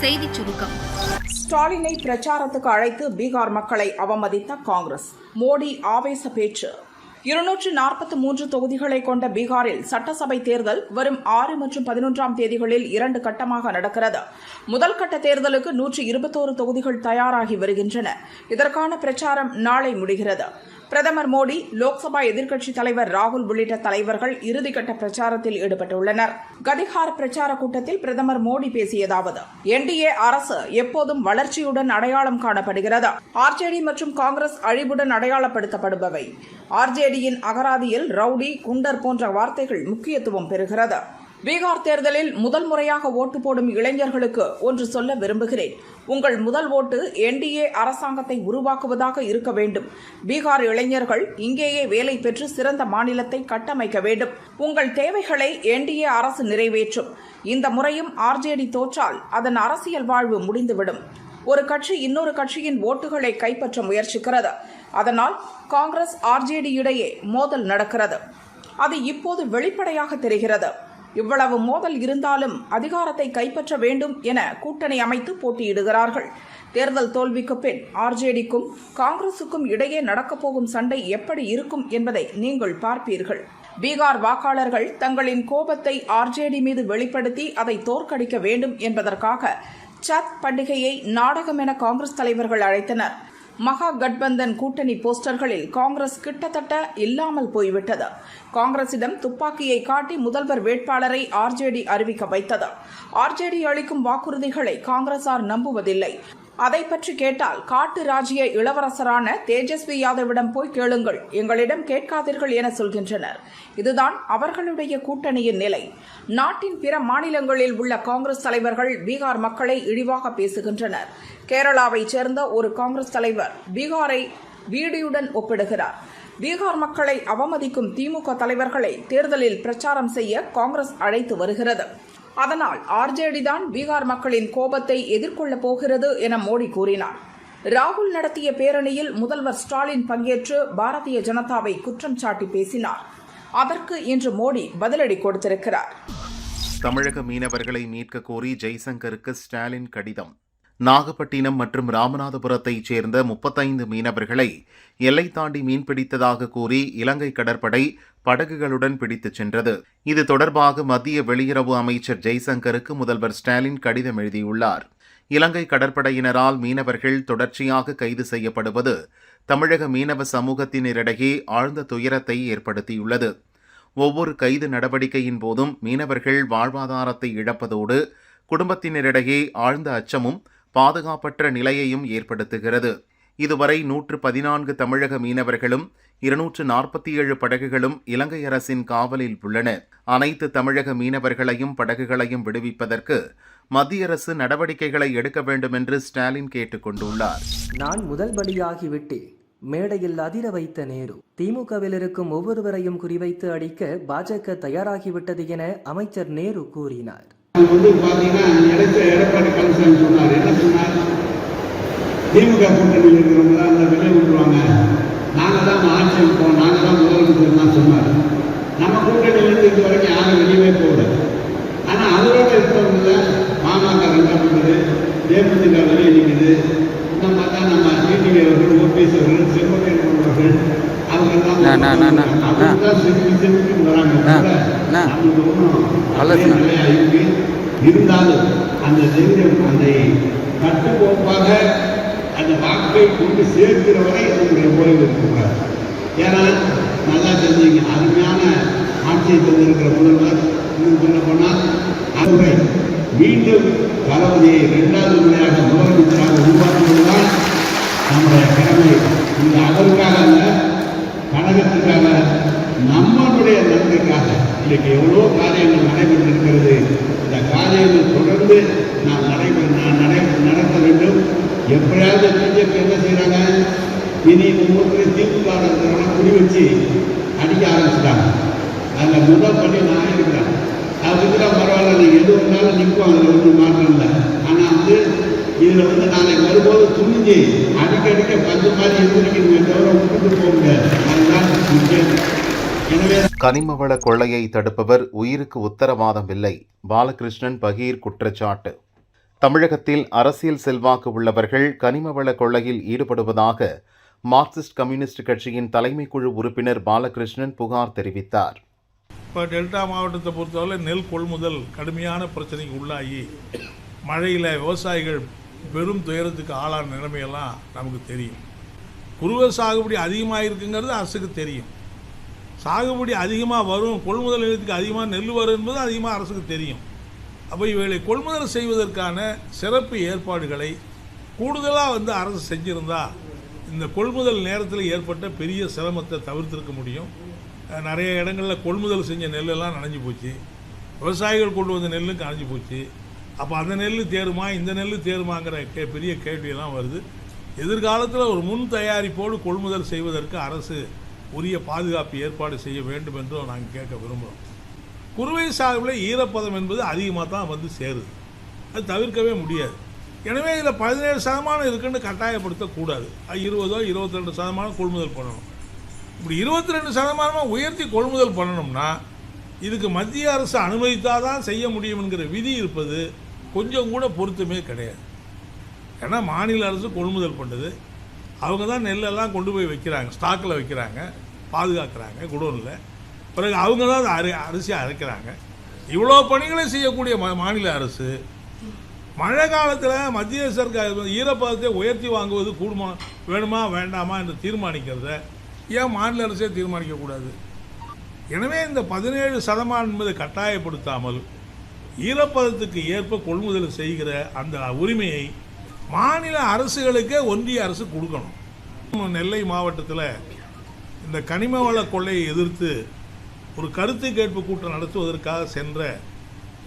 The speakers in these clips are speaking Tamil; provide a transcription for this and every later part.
செய்திச் சுருக்கம். ஸ்டாலினை பிரச்சாரத்துக்கு அழைத்து பீகார் மக்களை அவமதித்த காங்கிரஸ். மோடி ஆவேச பேச்சு. இருநூற்று நாற்பத்தி மூன்று தொகுதிகளை கொண்ட பீகாரில் சட்டசபை தேர்தல் வரும் ஆறு மற்றும் பதினொன்றாம் தேதிகளில் இரண்டு கட்டமாக நடக்கிறது. முதல் கட்ட தேர்தலுக்கு நூற்று இருபத்தோரு தொகுதிகள் தயாராகி வருகின்றன. இதற்கான பிரச்சாரம் நாளை முடிகிறது. பிரதமர் மோடி லோக்சபா எதிர்க்கட்சித் தலைவர் ராகுல் உள்ளிட்ட தலைவர்கள் இறுதிக்கட்ட பிரச்சாரத்தில் ஈடுபட்டுள்ளனர். கதிஹார் பிரச்சார கூட்டத்தில் பிரதமர் மோடி பேசியதாவது என்டிஏ அரசு எப்போதும் வளர்ச்சியுடன் அடையாளம் காணப்படுகிறது. ஆர்ஜேடி மற்றும் காங்கிரஸ் அழிவுடன் அடையாளப்படுத்தப்படுபவை. ஆர்ஜேடியின் அகராதியில் ரவுடி குண்டர் போன்ற வார்த்தைகள் முக்கியத்துவம் பெறுகிறது. பீகார் தேர்தலில் முதல் முறையாக ஓட்டு போடும் இளைஞர்களுக்கு ஒன்று சொல்ல விரும்புகிறேன். உங்கள் முதல் ஓட்டு என்டிஏ அரசாங்கத்தை உருவாக்குவதாக இருக்க வேண்டும். பீகார் இளைஞர்கள் இங்கேயே வேலை பெற்று சிறந்த மாநிலத்தை கட்டமைக்க வேண்டும். உங்கள் தேவைகளை என்டிஏ அரசு நிறைவேற்றும். இந்த முறையும் ஆர்ஜேடி தோற்றால் அதன் அரசியல் வாழ்வு முடிந்துவிடும். ஒரு கட்சி இன்னொரு கட்சியின் ஓட்டுகளை கைப்பற்ற முயற்சிக்கிறது. அதனால் காங்கிரஸ் ஆர்ஜேடி இடையே மோதல் நடக்கிறது. அது இப்போது வெளிப்படையாக தெரிகிறது. இவ்வளவு மோதல் இருந்தாலும் அதிகாரத்தை கைப்பற்ற வேண்டும் என கூட்டணி அமைத்து போட்டியிடுகிறார்கள். தேர்தல் தோல்விக்கு பின் ஆர்ஜேடிக்கும் காங்கிரசுக்கும் இடையே நடக்கப்போகும் சண்டை எப்படி இருக்கும் என்பதை நீங்கள் பார்ப்பீர்கள். பீகார் வாக்காளர்கள் தங்களின் கோபத்தை ஆர்ஜேடி மீது வெளிப்படுத்தி அதை தோற்கடிக்க வேண்டும் என்பதற்காக சத் பண்டிகையை நாடகம் என காங்கிரஸ் தலைவர்கள் அழைத்தனர். மகா கட்பந்தன் கூட்டணி போஸ்டர்களில் காங்கிரஸ் கிட்டத்தட்ட இல்லாமல் போய்விட்டது. காங்கிரசிடம் துப்பாக்கியை காட்டி முதல்வர் வேட்பாளரை ஆர்ஜேடி அறிவிக்க வைத்தது. ஆர்ஜேடி அளிக்கும் வாக்குறுதிகளை காங்கிரசார் நம்புவதில்லை. அதை பற்றி கேட்டால் காட்டு ராஜ்ய இளவரசரான தேஜஸ்வி யாதவிடம் போய் கேளுங்கள். எங்களிடம் கேட்காதீர்கள் என சொல்கின்றனர். இதுதான் அவர்களுடைய கூட்டணியின் நிலை. நாட்டின் பிற மாநிலங்களில் உள்ள காங்கிரஸ் தலைவர்கள் பீகார் மக்களை இழிவாக பேசுகின்றனர். கேரளாவைச் சேர்ந்த ஒரு காங்கிரஸ் தலைவர் பீகாரை வீடியுடன் ஒப்பிடுகிறார். பீகார் மக்களை அவமதிக்கும் திமுக தலைவர்களை தேர்தலில் பிரச்சாரம் செய்ய காங்கிரஸ் அழைத்து வருகிறது. அதனால் ஆர்ஜேடி தான் பீகார் மக்களின் கோபத்தை எதிர்கொள்ளப் போகிறது என மோடி கூறினார். ராகுல் நடத்திய பேரணியில் முதல்வர் ஸ்டாலின் பங்கேற்று பாரதிய ஜனதாவை குற்றம் சாட்டி பேசினார். அதற்கு இன்று மோடி பதிலடி கொடுத்திருக்கிறார். தமிழக மீனவர்களை மீட்க கோரி ஜெய்சங்கருக்கு ஸ்டாலின் கடிதம். நாகப்பட்டினம் மற்றும் ராமநாதபுரத்தைச் சேர்ந்த முப்பத்தைந்து மீனவர்களை எல்லை தாண்டி மீன்பிடித்ததாக கூறி இலங்கை கடற்படை படகுகளுடன் பிடித்துச் சென்றது. இது தொடர்பாக மத்திய வெளியுறவு அமைச்சர் ஜெய்சங்கருக்கு முதல்வர் ஸ்டாலின் கடிதம் எழுதியுள்ளார். இலங்கை கடற்படையினரால் மீனவர்கள் தொடர்ச்சியாக கைது செய்யப்படுவது தமிழக மீனவ சமூகத்தினரிடையே ஆழ்ந்த துயரத்தை ஏற்படுத்தியுள்ளது. ஒவ்வொரு கைது நடவடிக்கையின் போதும் மீனவர்கள் வாழ்வாதாரத்தை இழப்பதோடு குடும்பத்தினரிடையே ஆழ்ந்த அச்சமும் பாதுகாப்பற்ற நிலையையும் ஏற்படுத்துகிறது. இதுவரை நூற்று பதினான்கு தமிழக மீனவர்களும் இருநூற்று நாற்பத்தி ஏழு படகுகளும் இலங்கை அரசின் காவலில் உள்ளன. அனைத்து தமிழக மீனவர்களையும் படகுகளையும் விடுவிப்பதற்கு மத்திய அரசு நடவடிக்கைகளை எடுக்க வேண்டும் என்று ஸ்டாலின் கேட்டுக் கொண்டுள்ளார் நான் முதல்படியாகிவிட்டேன் மேடையில் அதிர வைத்த நேரு திமுகவில் இருக்கும் ஒவ்வொருவரையும் குறிவைத்து அடிக்க பாஜக தயாராகிவிட்டது என அமைச்சர் நேரு கூறினார். அது வந்து பார்த்தீங்கன்னா எடப்ப எடப்பாடி பழனிசாமி சொன்னார். என்ன சொன்னார்? திமுக கூட்டணியில் இருக்கிறவங்க தான் அந்த வெளியே விட்டுருவாங்க நாங்கள் தான் ஆட்சி இருப்போம் நாங்கள் தான் முதலமைச்சர் தான் சொன்னார். நம்ம கூட்டணியிலேருந்து இது வரைக்கும் யாரும் வெளியவே போகல. ஆனால் அதோட இருக்கிறவங்கள பாமக ரெண்டாம் பண்ணுது தேமுதிக வெளியே நிற்குது இந்த மாதிரி தான் நம்ம டிடிவி அவர்கள் ஓபிஎஸ் அவர்கள் செங்கோட்டையன் போன்றவர்கள் அவங்க நா, நா, நா, நா. அவங்க தான் செஞ்சு செஞ்சு வராங்க நா, தவிர நா. நமக்கு நான் நல்லது. நிலையா இருக்கு இருந்தாலும் அந்த சரீரம் அதை கட்டுக்கோப்பாக அந்த வாக்கை கொண்டு சேர்க்கிற வரை நம்முடைய ஓய்வு இருக்கக்கூடாது ஏன்னா நல்லா தெரிஞ்சுங்க அருமையான ஆட்சியை தந்திருக்கிற முதல்வர் இன்னும் சொல்ல போனால் அவரை மீண்டும் தளபதியை இரண்டாவது முறையாக முதலமைச்சராக உருவாக்குவதுதான் நம்முடைய கடமை. இந்த அதற்காக அல்ல கழகத்துக்காக நம்மளுடைய நலனுக்காக இன்றைக்கு எவ்வளோ காரியங்கள் நடைபெற்றிருக்கிறது. இந்த காரியங்கள் தொடர்ந்து நாம் நடைபெற நான் நடை நடத்த வேண்டும். எப்படியாவது பிஜேபி என்ன செய்கிறாங்க இனி ஒவ்வொருத்தரையும் திமுக இருக்கிறவங்க குடி வச்சு அடிக்க ஆரம்பிச்சிட்டாங்க. அதில் முதல் பண்ணி நான் இருக்கிறேன். அதுக்கு தான் பரவாயில்ல நீங்கள் எது வந்தாலும் நிற்கும். அதில் ஒன்றும் மாற்றம் இல்லை. ஆனால் வந்து இதில் வந்து நாளைக்கு வரும்போது துணிஞ்சு அடிக்க அடிக்க பஞ்சு மாதிரி எந்திரிக்கணுமே தவிர விட்டுட்டு போக முடியாது. கனிமவள கொள்ளையை தடுப்பவர் உயிருக்கு உத்தரவாதம் இல்லை பாலகிருஷ்ணன் பகீர் குற்றச்சாட்டு. தமிழகத்தில் அரசியல் செல்வாக்கு உள்ளவர்கள் கனிமவள கொள்ளையில் ஈடுபடுவதாக மார்க்சிஸ்ட் கம்யூனிஸ்ட் கட்சியின் தலைமை குழு உறுப்பினர் பாலகிருஷ்ணன் புகார் தெரிவித்தார். இப்போ டெல்டா மாவட்டத்தை பொறுத்தவரை நெல் கொள்முதல் கடுமையான பிரச்சனைக்கு உள்ளாகி மழையில் விவசாயிகள் பெரும் துயரத்துக்கு ஆளான நிலைமையெல்லாம் நமக்கு தெரியும். குறுவை சாகுபடி அதிகமாக இருக்குங்கிறது அரசுக்கு தெரியும். சாகுபடி அதிகமாக வரும் கொள்முதல் நிலையத்துக்கு அதிகமாக நெல் வரும் என்பது அதிகமாக அரசுக்கு தெரியும். அப்போ இவைகளை கொள்முதல் செய்வதற்கான சிறப்பு ஏற்பாடுகளை கூடுதலாக வந்து அரசு செஞ்சிருந்தா இந்த கொள்முதல் நேரத்தில் ஏற்பட்ட பெரிய சிரமத்தை தவிர்த்திருக்க முடியும். நிறைய இடங்களில் கொள்முதல் செஞ்ச நெல்லெல்லாம் நனைஞ்சு போச்சு. விவசாயிகள் கொண்டு வந்த நெல்லுக்கு அணைஞ்சு போச்சு. அப்போ அந்த நெல் தேருமா இந்த நெல் தேருமாங்கிற கே பெரிய கேள்வியெல்லாம் வருது. எதிர்காலத்தில் ஒரு முன் தயாரிப்போடு கொள்முதல் செய்வதற்கு அரசு உரிய பாதுகாப்பு ஏற்பாடு செய்ய வேண்டும் என்றும் நாங்கள் கேட்க விரும்புகிறோம். குறுவை சாகுபில் ஈரப்பதம் என்பது அதிகமாக தான் வந்து சேருது. அது தவிர்க்கவே முடியாது. எனவே இதில் பதினேழு சதமானம் இருக்குன்னு கட்டாயப்படுத்தக்கூடாது அது இருபதோ இருபத்தி ரெண்டு சதமானம் கொள்முதல் பண்ணணும். இப்படி இருபத்தி ரெண்டு சதமானமாக உயர்த்தி கொள்முதல் பண்ணணும்னா இதுக்கு மத்திய அரசு அனுமதித்தால் தான் செய்ய முடியும் என்கிற விதி இருப்பது கொஞ்சம் கூட பொருத்தமே கிடையாது. ஏன்னா மாநில அரசு கொள்முதல் பண்ணுது. அவங்க தான் நெல்லெல்லாம் கொண்டு போய் வைக்கிறாங்க. ஸ்டாக்கில் வைக்கிறாங்க. பாதுகாக்கிறாங்க குடோனில். பிறகு அவங்க தான் அதை அரி அரிசியாக அரைக்கிறாங்க. இவ்வளோ பணிகளை செய்யக்கூடிய ம மாநில அரசு மழை காலத்தில் மத்திய சர்க்கார் ஈரப்பதத்தை உயர்த்தி வாங்குவது கூடுமா வேணுமா வேண்டாமா என்று தீர்மானிக்கிறத ஏன் மாநில அரசே தீர்மானிக்கக்கூடாது எனவே இந்த பதினேழு சதமானம் என்பதை கட்டாயப்படுத்தாமல் ஈரப்பதத்துக்கு ஏற்ப கொள்முதல் செய்கிற அந்த உரிமையை மாநில அரசுகளுக்கே ஒன்றிய அரசு கொடுக்கணும். நெல்லை மாவட்டத்தில் இந்த கனிம வள கொள்ளையை எதிர்த்து ஒரு கருத்து கேட்பு கூட்டம் நடத்துவதற்காக சென்ற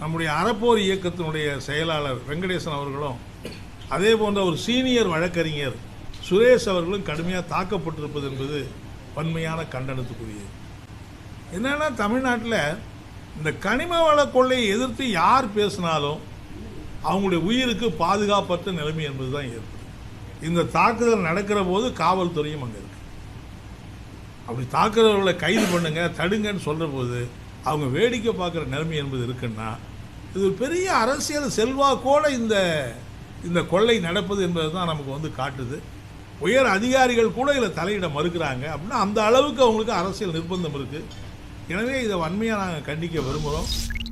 நம்முடைய அறப்போர் இயக்கத்தினுடைய செயலாளர் வெங்கடேசன் அவர்களும் அதே போன்ற ஒரு சீனியர் வழக்கறிஞர் சுரேஷ் அவர்களும் கடுமையாக தாக்கப்பட்டிருப்பது என்பது வன்மையான கண்டனத்துக்குரியது என்னென்னா தமிழ்நாட்டில் இந்த கனிம வள கொள்ளையை எதிர்த்து யார் பேசினாலும் அவங்களுடைய உயிருக்கு பாதுகாப்பற்ற நிலைமை என்பது தான் ஏற்படும் இந்த தாக்குதல் நடக்கிற போது காவல்துறையும் அங்கே இருக்கு. அப்படி தாக்குறவர்களை கைது பண்ணுங்க தடுங்கன்னு சொல்கிற போது அவங்க வேடிக்கை பார்க்குற நிலைமை என்பது இருக்குன்னா இது ஒரு பெரிய அரசியல் செல்வாக்கோடு இந்த இந்த கொள்ளை நடப்பது என்பது தான் நமக்கு வந்து காட்டுது. உயர் அதிகாரிகள் கூட இதில் தலையிட மறுக்கிறாங்க. அப்படின்னா அந்த அளவுக்கு அவங்களுக்கு அரசியல் நிர்பந்தம் இருக்குது எனவே இதை வன்மையாக நாங்கள் கண்டிக்க விரும்புகிறோம்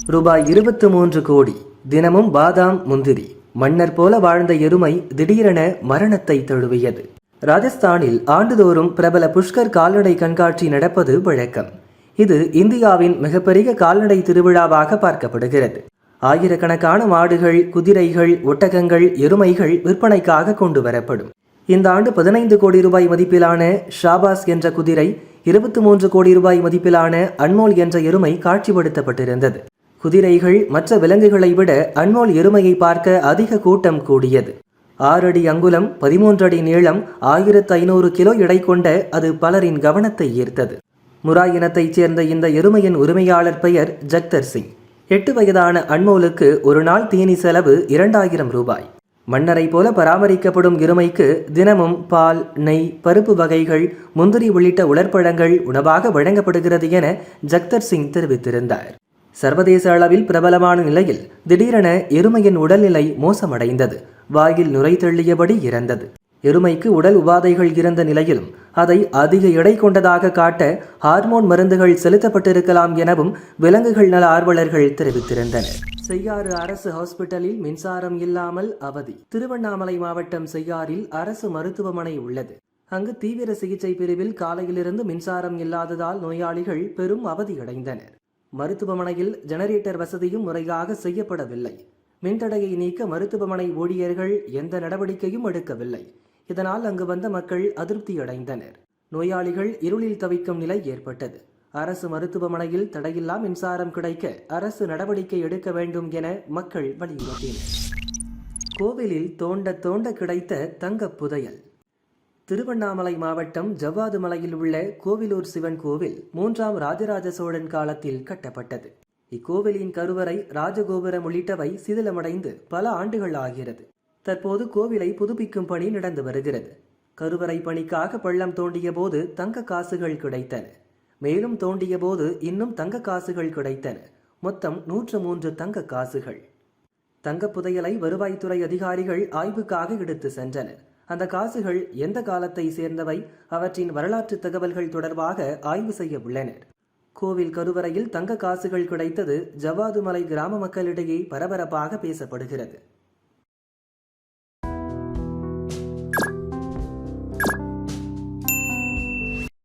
ரூபாய் இருபத்தி மூன்று கோடி தினமும் பாதாம் முந்திரி மன்னர் போல வாழ்ந்த எருமை திடீரென மரணத்தை தழுவியது. ராஜஸ்தானில் ஆண்டுதோறும் பிரபல புஷ்கர் கால்நடை கண்காட்சி நடப்பது வழக்கம். இது இந்தியாவின் மிகப்பெரிய கால்நடை திருவிழாவாக பார்க்கப்படுகிறது. ஆயிரக்கணக்கான மாடுகள் குதிரைகள் ஒட்டகங்கள் எருமைகள் விற்பனைக்காக கொண்டு வரப்படும் இந்த ஆண்டு பதினைந்து கோடி ரூபாய் மதிப்பிலான ஷாபாஸ் என்ற குதிரை இருபத்தி மூன்று கோடி ரூபாய் மதிப்பிலான அன்மோல் என்ற எருமை காட்சிப்படுத்தப்பட்டிருந்தது. குதிரைகள் மற்ற விலங்குகளை விட அன்மோல் எருமையை பார்க்க அதிக கூட்டம் கூடியது. ஆறடி அங்குலம் பதிமூன்று அடி நீளம் ஆயிரத்து ஐநூறு கிலோ எடை கொண்ட அது பலரின் கவனத்தை ஈர்த்தது. முரா இனத்தைச் சேர்ந்த இந்த எருமையின் உரிமையாளர் பெயர் ஜக்தர் சிங். எட்டு வயதான அன்மோலுக்கு ஒரு நாள் தீனி செலவு இரண்டாயிரம் ரூபாய். மன்னரை போல பராமரிக்கப்படும் எருமைக்கு தினமும் பால் நெய் பருப்பு வகைகள் முந்திரி உள்ளிட்ட உலர்பழங்கள் உணவாக வழங்கப்படுகிறது என ஜக்தர் சிங் தெரிவித்திருந்தார். சர்வதேச அளவில் பிரபலமான நிலையில் திடீரென எருமையின் உடல்நிலை மோசமடைந்தது. வாயில் நுரை தள்ளியபடி இறந்தது. எருமைக்கு உடல் உபாதைகள் இருந்த நிலையிலும் அதை அதிக எடை கொண்டதாக காட்ட ஹார்மோன் மருந்துகள் செலுத்தப்பட்டிருக்கலாம் எனவும் விலங்குகள் நல ஆர்வலர்கள் தெரிவித்திருந்தனர். செய்யாறு அரசு ஹாஸ்பிட்டலில் மின்சாரம் இல்லாமல் அவதி. திருவண்ணாமலை மாவட்டம் செய்யாறில் அரசு மருத்துவமனை உள்ளது. அங்கு தீவிர சிகிச்சை பிரிவில் காலையிலிருந்து மின்சாரம் இல்லாததால் நோயாளிகள் பெரும் அவதியடைந்தனர். மருத்துவமனையில் ஜெனரேட்டர் வசதியும் முறையாக செய்யப்படவில்லை. மின்தடையை நீக்க மருத்துவமனை ஊழியர்கள் எந்த நடவடிக்கையும் எடுக்கவில்லை. இதனால் அங்கு வந்த மக்கள் அதிருப்தியடைந்தனர். நோயாளிகள் இருளில் தவிக்கும் நிலை ஏற்பட்டது. அரசு மருத்துவமனையில் தடையில்லா மின்சாரம் கிடைக்க அரசு நடவடிக்கை எடுக்க வேண்டும் என மக்கள் வலியுறுத்தினர். கோவிலில் தோண்ட தோண்ட கிடைத்த தங்கப் புதையல். திருவண்ணாமலை மாவட்டம் ஜவ்வாது மலையில் உள்ள கோவிலூர் சிவன் கோவில் மூன்றாம் ராஜராஜ சோழன் காலத்தில் கட்டப்பட்டது. இக்கோவிலின் கருவறை ராஜகோபுரம் உள்ளிட்டவை சிதிலமடைந்து பல ஆண்டுகள் ஆகிறது. தற்போது கோவிலை புதுப்பிக்கும் பணி நடந்து வருகிறது. கருவறை பணிக்காக பள்ளம் தோண்டிய போது தங்க காசுகள் கிடைத்தன. மேலும் தோண்டிய போது இன்னும் தங்க காசுகள் கிடைத்தன. மொத்தம் நூற்று மூன்று தங்க காசுகள். தங்கப் புதையலை வருவாய்த்துறை அதிகாரிகள் ஆய்வுக்காக எடுத்து சென்றனர். அந்த காசுகள் எந்த காலத்தை சேர்ந்தவை? அவற்றின் வரலாற்று தகவல்கள் தொடர்பாக ஆய்வு செய்ய உள்ளனர். கோவில் கருவறையில் தங்க காசுகள் கிடைத்தது ஜவ்வாதுமலை கிராம மக்களிடையே பரபரப்பாக பேசப்படுகிறது.